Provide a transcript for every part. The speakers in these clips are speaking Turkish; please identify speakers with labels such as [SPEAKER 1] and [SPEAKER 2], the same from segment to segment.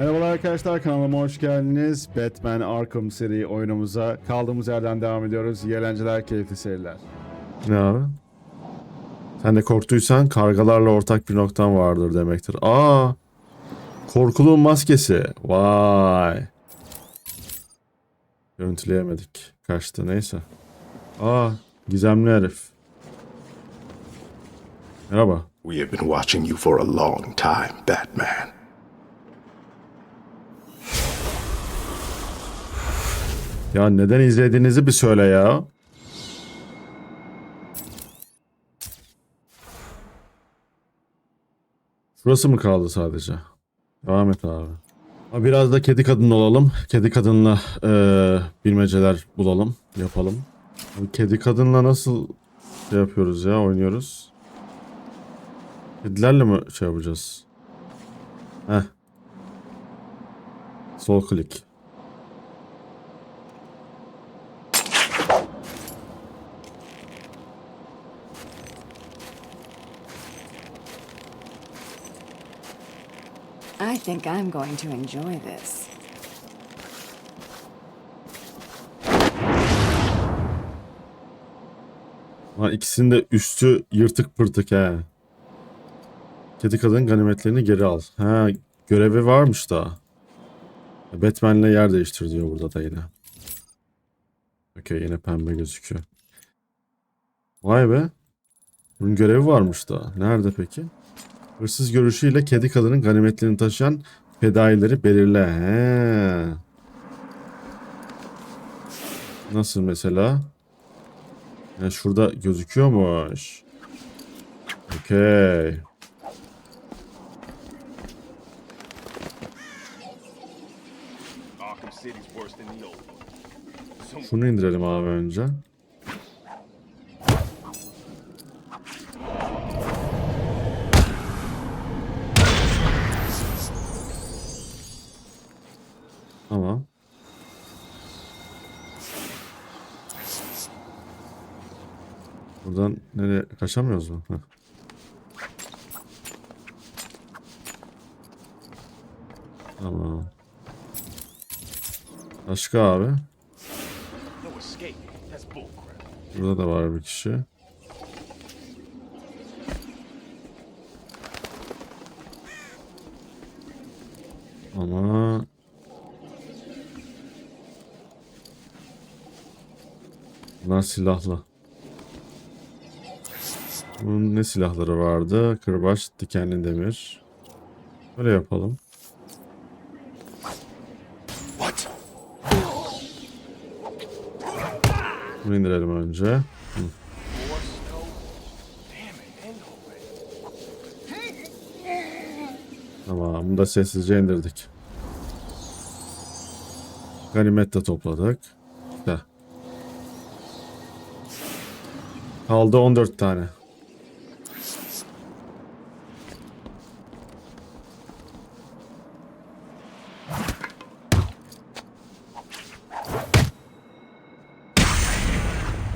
[SPEAKER 1] Merhabalar arkadaşlar kanalıma hoş geldiniz. Batman Arkham seri oyunumuza kaldığımız yerden devam ediyoruz. İyi eğlenceler, keyifli seyirler. Ne abi? Sen de korktuysan kargalarla ortak bir noktan vardır demektir. Aa! Korkuluğun maskesi. Vay. Görüntüleyemedik. Kaçtı neyse. Aa, gizemli herif. Merhaba.
[SPEAKER 2] We have been watching you for a long time, Batman.
[SPEAKER 1] Ya neden izlediğinizi bir söyle ya. Şurası mı kaldı sadece? Devam et abi. Biraz da kedi kadın olalım. Kedi kadınla eee, bilmeceler bulalım. Yapalım. Kedi kadınla nasıl şey yapıyoruz ya oynuyoruz? Kedilerle mi şey yapacağız? Heh. Sol klik.
[SPEAKER 3] Think I'm going to enjoy this.
[SPEAKER 1] Lan ikisinin de üstü yırtık pırtık he. Kedi kadın ganimetlerini geri al. Ha görevi varmış da. Batman'le yer değiştir diyor burada da yine. Okey yine pembe gözüküyor. Vay be. Bunun görevi varmış da. Nerede peki? Hırsız görüşüyle kedi kadının ganimetlerini taşıyan fedaileri belirle. He. Nasıl mesela? Yani şurada gözüküyormuş. Okey. Şunu indirelim abi önce. Nereye kaçamıyoruz mu? Heh. Tamam. Başka abi. Burada da var bir kişi. Ama Bunlar silahlı. Bunun ne silahları vardı? Kırbaç, dikenli demir. Böyle yapalım.
[SPEAKER 2] What?
[SPEAKER 1] Bunu indirelim önce.
[SPEAKER 4] Already.
[SPEAKER 1] Tamam, bunu da sessizce indirdik. Ganimet de topladık. Güzel. Kaldı 14 tane.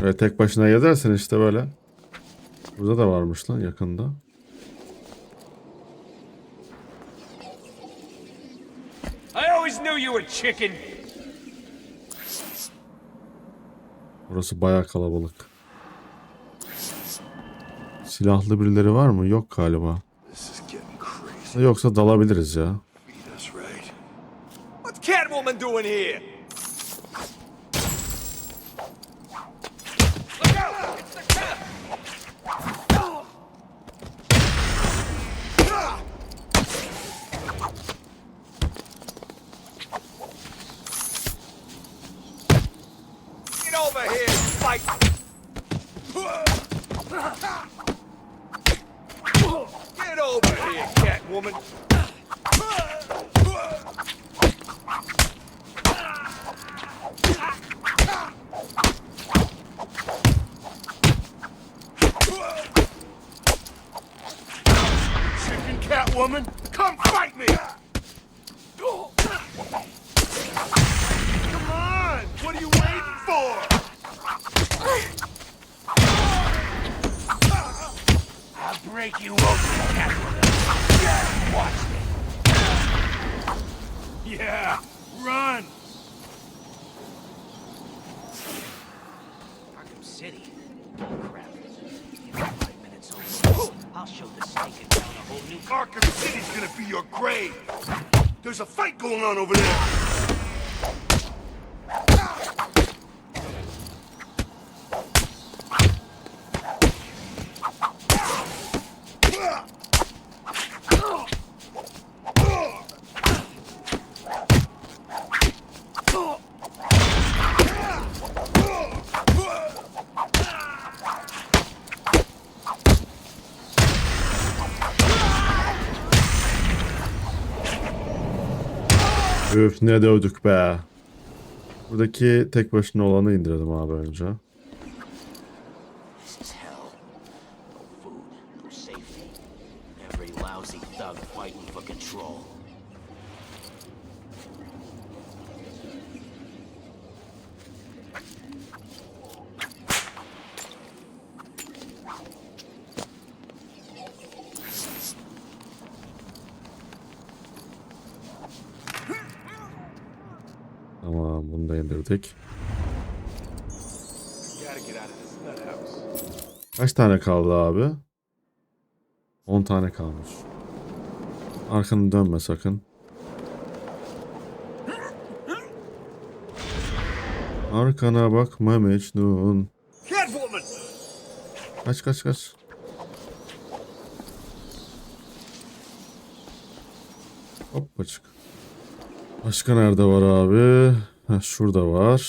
[SPEAKER 1] Böyle tek başına gezersin işte böyle. Burada da varmış lan yakında.
[SPEAKER 4] I always knew you were chicken.
[SPEAKER 1] Burası bayağı kalabalık. Silahlı birileri var mı? Yok galiba. Yoksa dalabiliriz ya.
[SPEAKER 4] What's Catwoman doing here? Catwoman, come fight me! Come on! What are you waiting for? I'll break you open, Catwoman. Just watch me. Yeah, run!
[SPEAKER 5] Arkham City. Crap. Five minutes over. I'll show the snake and down a whole new
[SPEAKER 4] Arkham City's gonna be your grave! There's a fight going on over there!
[SPEAKER 1] Üf ne dövdük be. Buradaki tek başına olanı indirelim abi önce. Tamam bunu da indirdik. Kaç tane kaldı abi? 10 tane kalmış. Arkanı dönme sakın. Arkana bakma Mecnun. Kaç kaç kaç. Hoppacık. Başka nerede var abi? Heh, şurada var.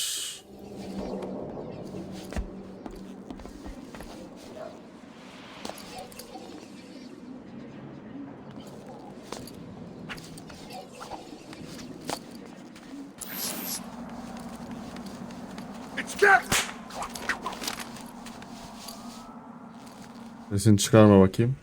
[SPEAKER 1] Sesini çıkarma bakayım.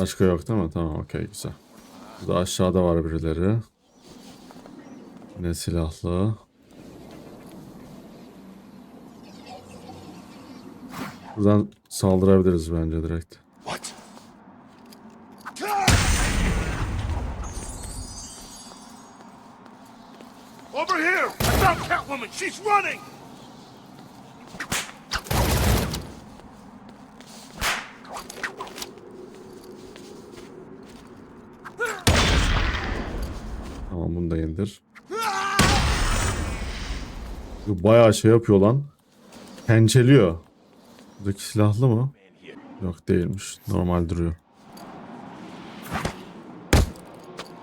[SPEAKER 1] Başka yok değil mi? Tamam okey güzel. Burada aşağıda var birileri. Ne silahlı. Buradan saldırabiliriz bence direkt. Bu bayağı şey yapıyor lan. Pençeliyor. Buradaki silahlı mı? Yok değilmiş. Normal duruyor.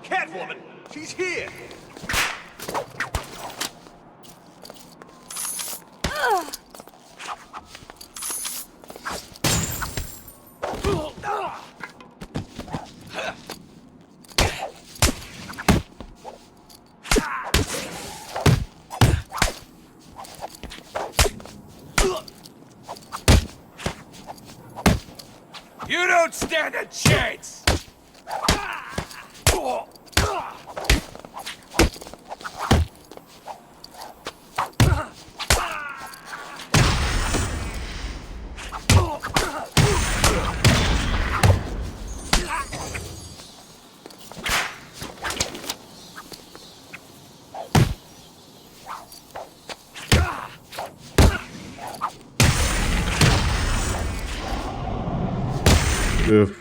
[SPEAKER 4] Catwoman! She's here! You don't stand a chance!
[SPEAKER 1] Üf.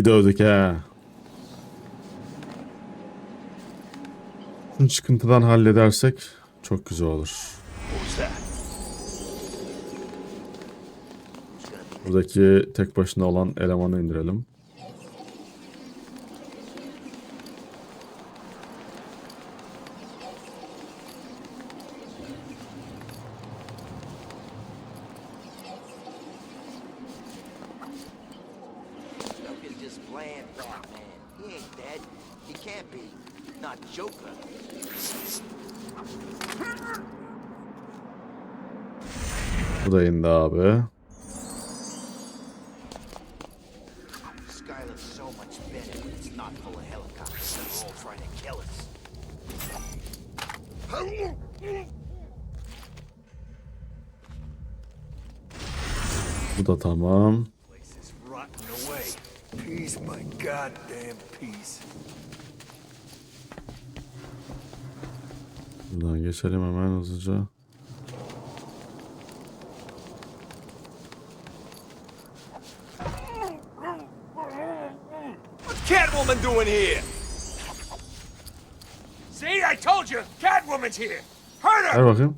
[SPEAKER 1] İyi dövdük ha. Şunu çıkıntıdan halledersek çok güzel olur. Buradaki tek başına olan elemanı indirelim.
[SPEAKER 5] Joker.
[SPEAKER 1] Bu da indi abi.
[SPEAKER 5] Skyland's so much
[SPEAKER 1] Buradan geçelim hemen hızlıca.
[SPEAKER 4] What's Catwoman doing here? See, I told you, Catwoman's here. Hurt her.
[SPEAKER 1] Ver bakayım.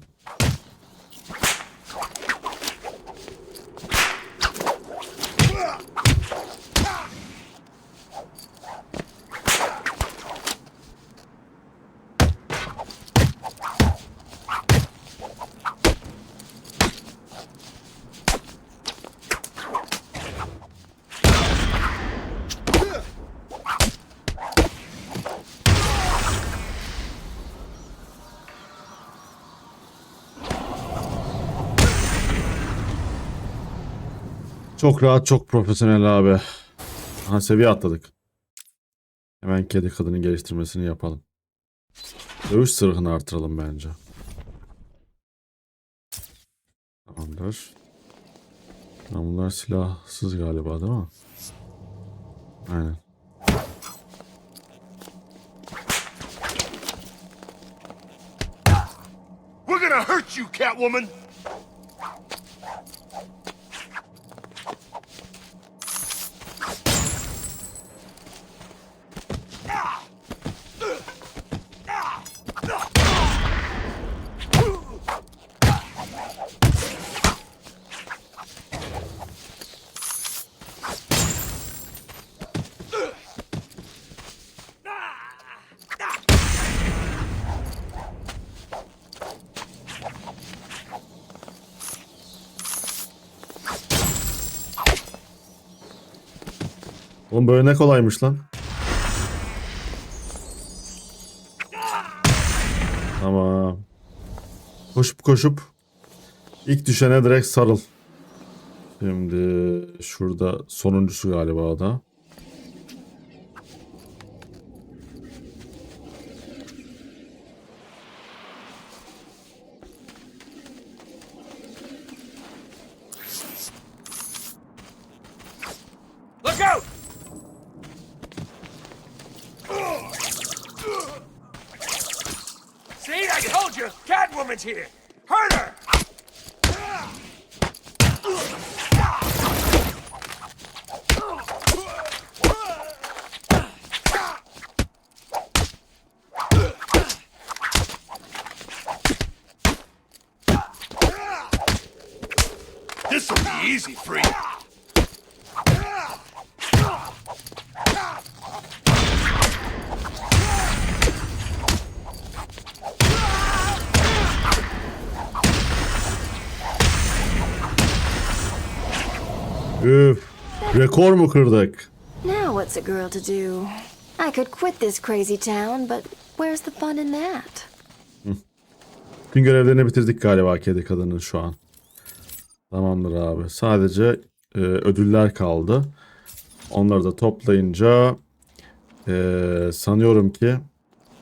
[SPEAKER 1] Çok rahat, çok profesyonel abi. Ha seviye atladık. Hemen kedi kadının geliştirmesini yapalım. Dövüş sırrını artıralım bence. Tamamdır. Bunlar silahsız galiba değil mi? Aynen.
[SPEAKER 4] We're gonna hurt you, Catwoman.
[SPEAKER 1] Oğlum böyle ne kolaymış lan. Tamam. Koşup koşup ilk düşene direkt sarıl. Şimdi şurada sonuncusu galiba da.
[SPEAKER 4] You, Catwoman's here. Hurt her. This'll be easy for
[SPEAKER 1] Üf. Rekor mu kırdık?
[SPEAKER 3] Now what's a girl to do? I could quit this crazy town, but where's the fun in that?
[SPEAKER 1] Tüm görevlerini bitirdik galiba kedi kadının şu an. Tamamdır abi. Sadece e, ödüller kaldı. Onları da toplayınca e, sanıyorum ki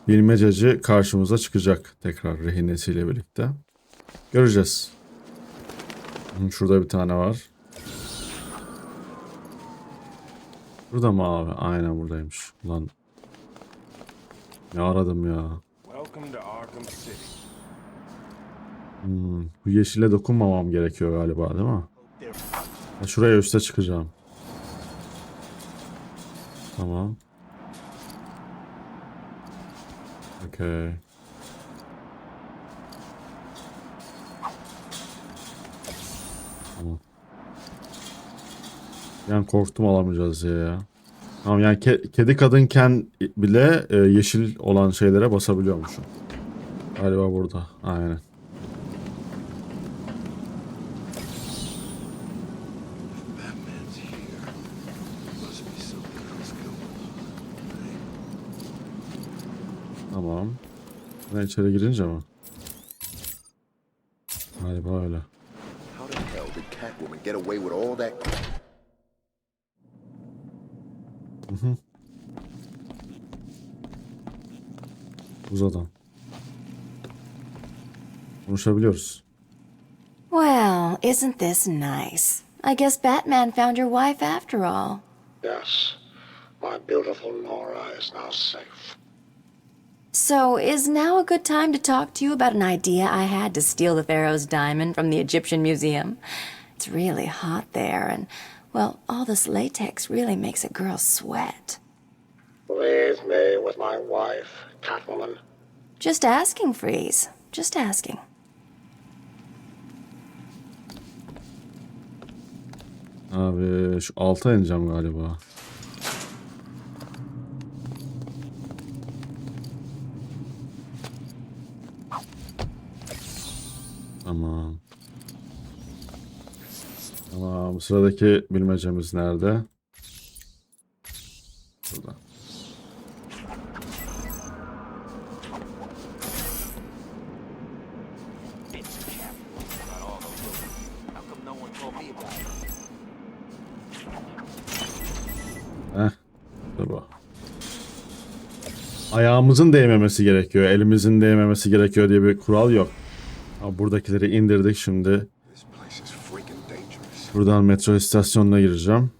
[SPEAKER 1] bilmececi karşımıza çıkacak tekrar rehinesiyle birlikte. Göreceğiz. Şurada bir tane var. Burada mı abi? Aynen buradaymış. Ulan ne aradım ya. Hmm, bu yeşile dokunmamam gerekiyor galiba değil mi? Ha, şuraya üste çıkacağım. Tamam. Okey. Tamam. Yani korktum alamayacağız ya. Tamam yani ke- kedi kadınken bile e, yeşil olan şeylere basabiliyormuşum. Galiba burada. Aynen. Tamam. Ben içeri girince mi? Galiba öyle.
[SPEAKER 2] How the hell did Catwoman get away with all that? Mhm.
[SPEAKER 1] Buz adam. Konuşabiliyoruz.
[SPEAKER 3] Well, isn't this nice? I guess Batman found your wife after all.
[SPEAKER 2] Yes, my beautiful Laura is now safe.
[SPEAKER 3] So, is now a good time to talk to you about an idea I had to steal the Pharaoh's diamond from the Egyptian Museum? It's really hot there, and, well, all this latex really makes a girl sweat.
[SPEAKER 2] Leave me with my wife, Catwoman.
[SPEAKER 3] Just asking, Freeze. Just asking.
[SPEAKER 1] Abi şu alta ineceğim galiba. Tamam. Tamam. Sıradaki bilmecemiz nerede? Burada. Heh. Ayağımızın değmemesi gerekiyor. Elimizin değmemesi gerekiyor diye bir kural yok. Ha, buradakileri indirdik şimdi. Buradan metro istasyonuna gireceğim.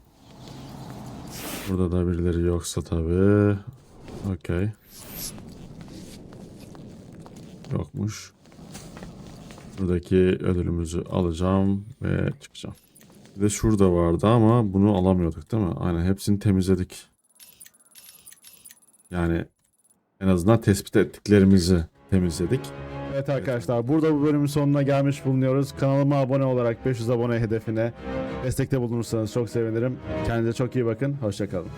[SPEAKER 1] Burada da birileri yoksa tabii. Okey. Yokmuş. Buradaki ödülümüzü alacağım ve çıkacağım. Bir de şurada vardı ama bunu alamıyorduk değil mi? Aynen hepsini temizledik. Yani en azından tespit ettiklerimizi temizledik. Evet arkadaşlar burada bu bölümün sonuna gelmiş bulunuyoruz. Kanalıma abone olarak 500 abone hedefine destekte bulunursanız çok sevinirim. Kendinize çok iyi bakın. Hoşçakalın.